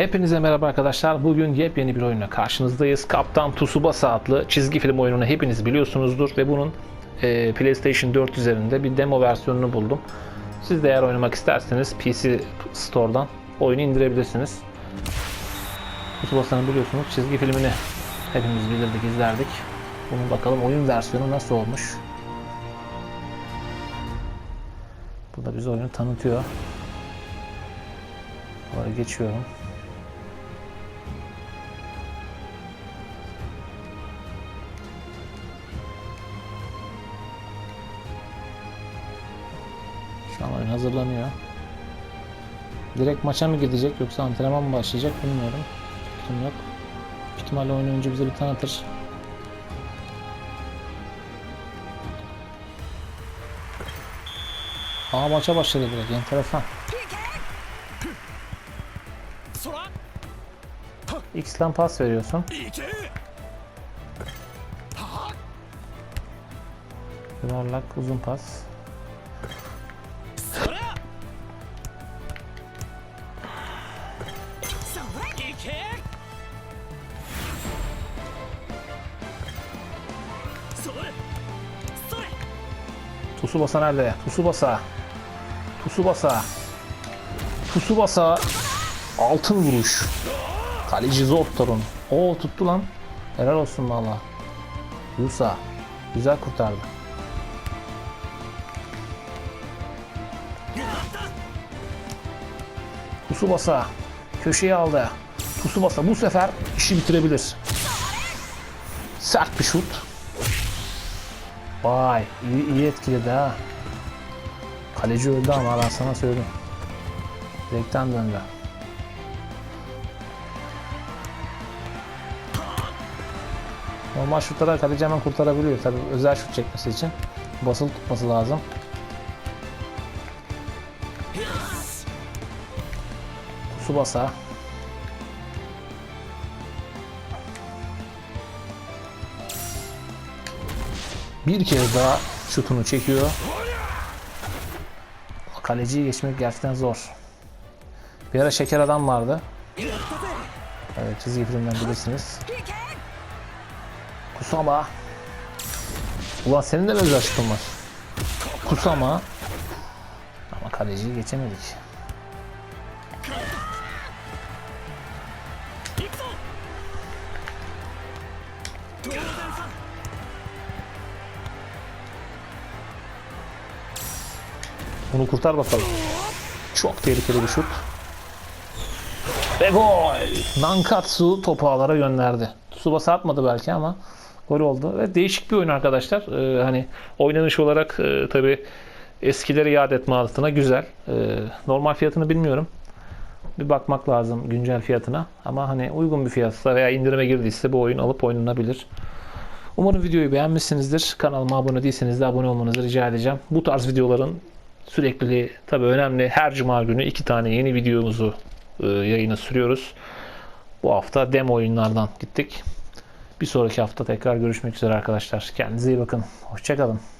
Hepinize merhaba arkadaşlar. Bugün yepyeni bir oyunla karşınızdayız. Kaptan Tsubasa adlı çizgi film oyununu hepiniz biliyorsunuzdur ve bunun e, PlayStation 4 üzerinde bir demo versiyonunu buldum. Siz de eğer oynamak isterseniz PC Store'dan oyunu indirebilirsiniz. Tsubasa'nın biliyorsunuz çizgi filmini hepimiz bilirdik, izlerdik. Bunun bakalım oyun versiyonu nasıl olmuş. Burada bize oyunu tanıtıyor. Oraya geçiyorum. An oyun hazırlanıyor. Direkt maça mı gidecek yoksa antrenman mı başlayacak bilmiyorum. Fikrim yok. İhtimalle oyunu önce bize bir tanıtır. Aa maça başladı direkt enteresan. X'ten pas veriyorsun. Yuvarlak uzun pas. Tsubasa nerede? Tsubasa. Tsubasa. Tsubasa. Altın vuruş. Kaleci Zottor'un. Oo tuttu lan. Helal olsun valla. Yusa. Güzel kurtardı. Tsubasa. Köşeye aldı. Tsubasa bu sefer işi bitirebilir. Sert bir şut. Vay iyi, iyi etkiledi ha. Kaleci öldü ama ben sana söyleyeyim. Direkten döndü. Normal şutlara kaleci hemen kurtarabiliyor. Tabi özel şut çekmesi için basılı tutması lazım. Tsubasa. Bir kez daha şutunu çekiyor. Kaleciyi geçmek gerçekten zor. Bir ara Şeker Adam vardı. Evet, çizgi filmden bilirsiniz. Kusama. Ulan senin de özel şutun var? Kusama. Ama kaleciyi geçemedik. Bunu kurtar bakalım. Çok tehlikeli bir şut. Ve gol! Nankatsu topu ağlara gönderdi. Tsubasa atmadı belki ama gol oldu. Ve değişik bir oyun arkadaşlar. Ee, hani oynanış olarak e, tabi eskileri yad etme adına güzel. Ee, normal fiyatını bilmiyorum. Bir bakmak lazım güncel fiyatına. Ama hani uygun bir fiyatsa veya indirime girdiyse bu oyun alıp oynanabilir. Umarım videoyu beğenmişsinizdir. Kanalıma abone değilseniz de abone olmanızı rica edeceğim. Bu tarz videoların sürekliliği tabi önemli. Her cuma günü iki tane yeni videomuzu e, yayına sürüyoruz. Bu hafta demo oyunlardan gittik. Bir sonraki hafta tekrar görüşmek üzere arkadaşlar. Kendinize iyi bakın. Hoşçakalın.